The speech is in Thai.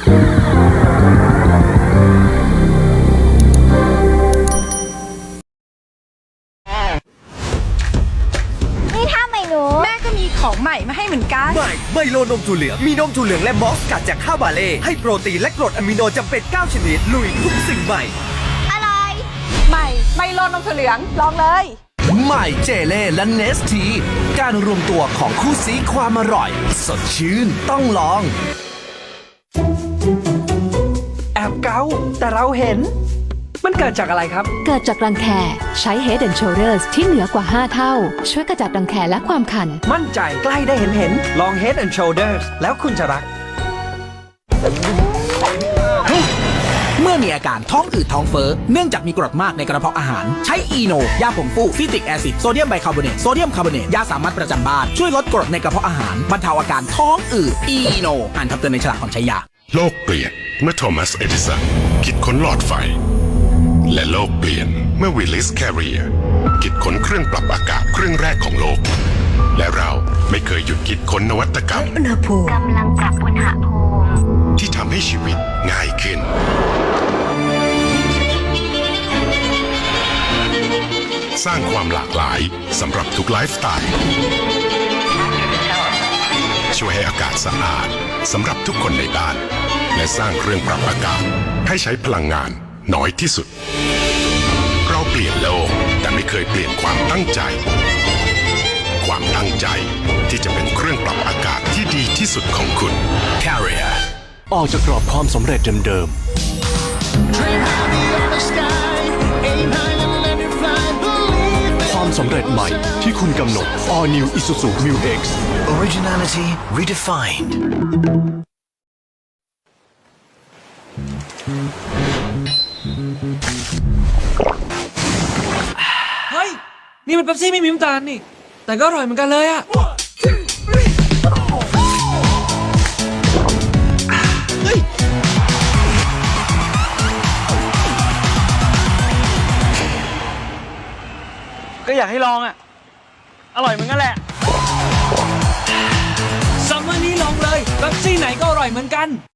นี่ถ้าไม่หนูแม่ก็มีของใหม่มาให้เหมือนกัน ใหม่ไมโลนมถั่วเหลือง มีนมถั่วเหลืองและมอสกัดจากข้าวบาเล่ ให้โปรตีนและกรดอะมิโนจำเป็น 9 ชนิด ลุยทุกสิ่งใหม่อร่อยใหม่ไมโลนมถั่วเหลือง ลองเลย ใหม่เจเล่และเนสที การรวมตัวของคู่ซีความอร่อย สดชื่นต้องลองแอบเกาแต่เราเห็น มันเกิดจากอะไรครับ เกิดจากรังแคใช้ Head and Shoulders ที่เหนือกว่า 5 เท่า ช่วยกระจัดรังแคและความคัน มั่นใจใกล้ได้เห็นเห็นลอง Head and Shoulders แล้วคุณจะรัก เมื่อมีอาการท้องอืดท้องเฟ้อเนื่องจากมีกรดมากในกระเพาะอาหาร ใช้อีโน ยาผงฟูซิตริกแอซิดโซเดียมไบคาร์บอเนตโซเดียมคาร์บอเนตยาสามัญประจำบ้าน ช่วยลดกรดในกระเพาะอาหารบรรเทาอาการท้องอืดอีโนอ่านคำเตือนในฉลากก่อนใช้ยา โลกเปลี่ยน เมื่อโทมัสเอดิสันคิดค้นหลอดไฟ และโลกเปลี่ยนเมื่อวิลลิสแคริเอร์คิดค้นเครื่องปรับอากาศเครื่องแรกของโลก และเราไม่เคยหยุดคิดค้นนวัตกรรมกำลังปรับอุณหภูมิที่ทำให้ชีวิตง่ายขึ้น สร้างความหลากหลายสำหรับทุกไลฟ์สไตล์ช่วยให้อากาศสะอาดสำหรับทุกคนในบ้าน และสร้างเครื่องปรับอากาศ ให้ใช้พลังงานน้อยที่สุด เราเปลี่ยนโลกแต่ไม่เคยเปลี่ยนความตั้งใจ ความตั้งใจที่จะเป็นเครื่องปรับอากาศที่ดีที่สุดของคุณ Carrier ออกจากกรอบความสำเร็จเดิมๆ ความสำเร็จใหม่ที่คุณกำหนด All New Isuzu Mu X Originality redefined นี่มันเป๊ปซี่ไม่มีน้ำตาลนี่ แต่ก็อร่อยเหมือนกันเลยอะก็อยากให้ลองอะ อร่อยเหมือนกันแหละ ซัมเมอร์นี้ลองเลยเป๊ปซี่ไหนก็อร่อยเหมือนกัน